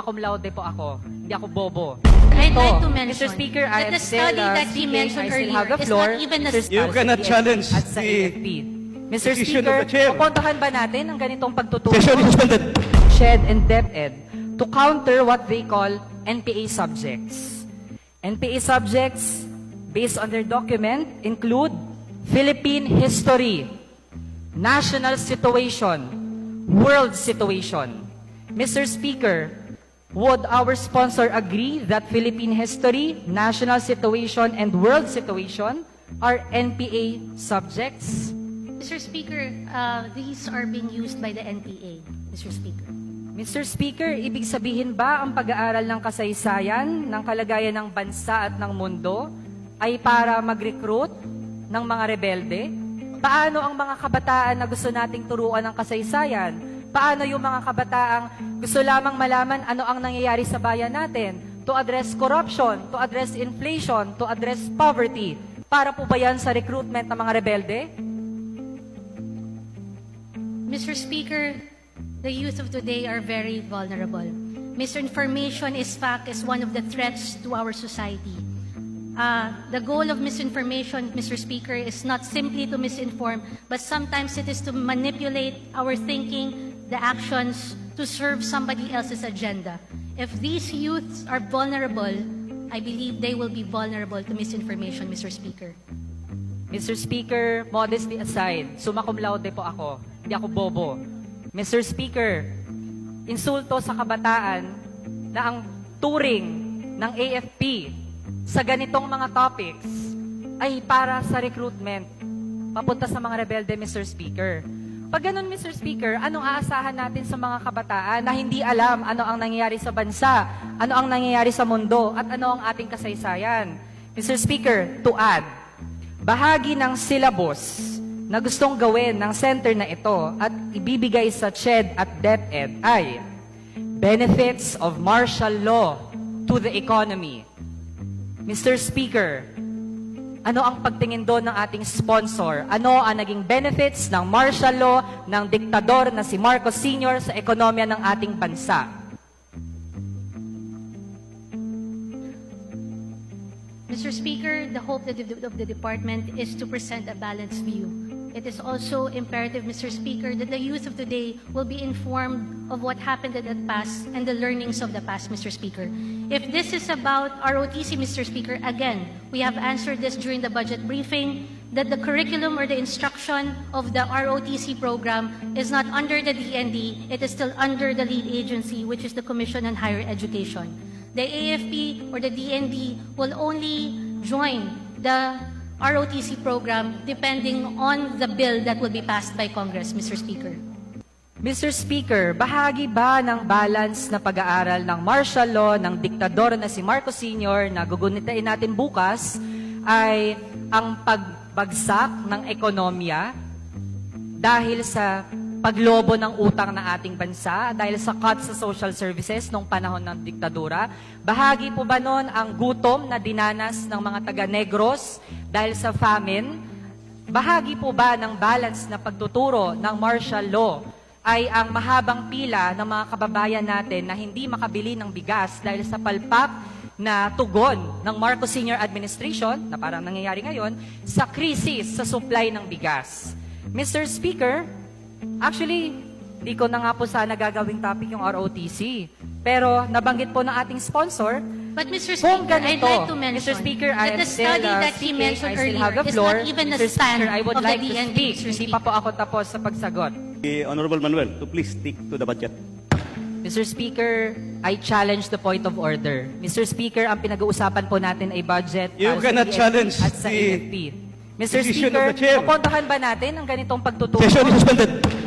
cum laude po ako. Hindi ako bobo. I'd Ito, like to mention Mr. Speaker, I that am the still study uh, that he speaking. mentioned I still earlier have the is floor. not even a Mr. study. You cannot challenge at sa the AFP. Mr. decision Speaker, the chair. ba natin ang ganitong pagtuturo? Session is suspended. SHED and DepEd to counter what they call NPA subjects. NPA subjects, based on their document, include Philippine history, national situation, world situation. Mr. Speaker, would our sponsor agree that Philippine history, national situation, and world situation are NPA subjects? Mr. Speaker, uh, these are being used by the NPA, Mr. Speaker. Mr. Speaker, ibig sabihin ba ang pag-aaral ng kasaysayan, ng kalagayan ng bansa at ng mundo ay para mag-recruit ng mga rebelde? Paano ang mga kabataan na gusto nating turuan ng kasaysayan? Paano yung mga kabataang gusto lamang malaman ano ang nangyayari sa bayan natin? To address corruption, to address inflation, to address poverty. Para po ba yan sa recruitment ng mga rebelde? Mr. Speaker, the youth of today are very vulnerable. Misinformation is fact is one of the threats to our society. Uh, the goal of misinformation, Mr. Speaker, is not simply to misinform, but sometimes it is to manipulate our thinking, the actions, to serve somebody else's agenda. If these youths are vulnerable, I believe they will be vulnerable to misinformation, Mr. Speaker. Mr. Speaker, modesty aside, summa cum laude po ako. Hindi ako bobo. Mr. Speaker, insulto sa kabataan na ang turing ng AFP sa ganitong mga topics ay para sa recruitment papunta sa mga rebelde, Mr. Speaker. Pag ganun, Mr. Speaker, anong aasahan natin sa mga kabataan na hindi alam ano ang nangyayari sa bansa, ano ang nangyayari sa mundo, at ano ang ating kasaysayan? Mr. Speaker, to add, bahagi ng syllabus na gustong gawin ng center na ito at ibibigay sa CHED at DepEd ay benefits of martial law to the economy. Mr. Speaker, ano ang pagtingin doon ng ating sponsor? Ano ang naging benefits ng martial law ng diktador na si Marcos Sr. sa ekonomiya ng ating bansa? Mr. Speaker, the hope of the, department is to present a balanced view. It is also imperative, Mr. Speaker, that the youth of today will be informed of what happened in the past and the learnings of the past, Mr. Speaker. If this is about ROTC, Mr. Speaker, again, we have answered this during the budget briefing, that the curriculum or the instruction of the ROTC program is not under the DND, it is still under the lead agency, which is the Commission on Higher Education. The AFP or the DND will only join the ROTC program depending on the bill that will be passed by Congress, Mr. Speaker. Mr. Speaker, bahagi ba ng balance na pag-aaral ng martial law ng diktador na si Marcos Sr. na gugunitain natin bukas ay ang pagbagsak ng ekonomiya dahil sa paglobo ng utang ng ating bansa, dahil sa cut sa social services nung panahon ng diktadura. Bahagi po ba nun ang gutom na dinanas ng mga taga-negros dahil sa famine? Bahagi po ba ng balance na pagtuturo ng martial law ay ang mahabang pila ng mga kababayan natin na hindi makabili ng bigas dahil sa palpak na tugon ng Marcos Senior Administration, na parang nangyayari ngayon, sa krisis sa supply ng bigas. Mr. Speaker, actually, di ko na nga po sana gagawing topic yung ROTC. Pero nabanggit po ng ating sponsor, But Mr. Speaker, I'd like to mention Mr. Speaker, I that the still study uh, that he speaking. mentioned I still earlier have the is floor. not even a Mr. stand Speaker, I would of like the to DND, speak. Mr. Hindi pa Speaker. po ako tapos sa pagsagot. The Honorable Manuel to please stick to the budget. Mr. Speaker, I challenge the point of order. Mr. Speaker, ang pinag-uusapan po natin ay budget You para sa cannot challenge at sa the AFP. Mr. decision of Speaker, the chair. ba natin ang ganitong pagtuturo? Session is suspended.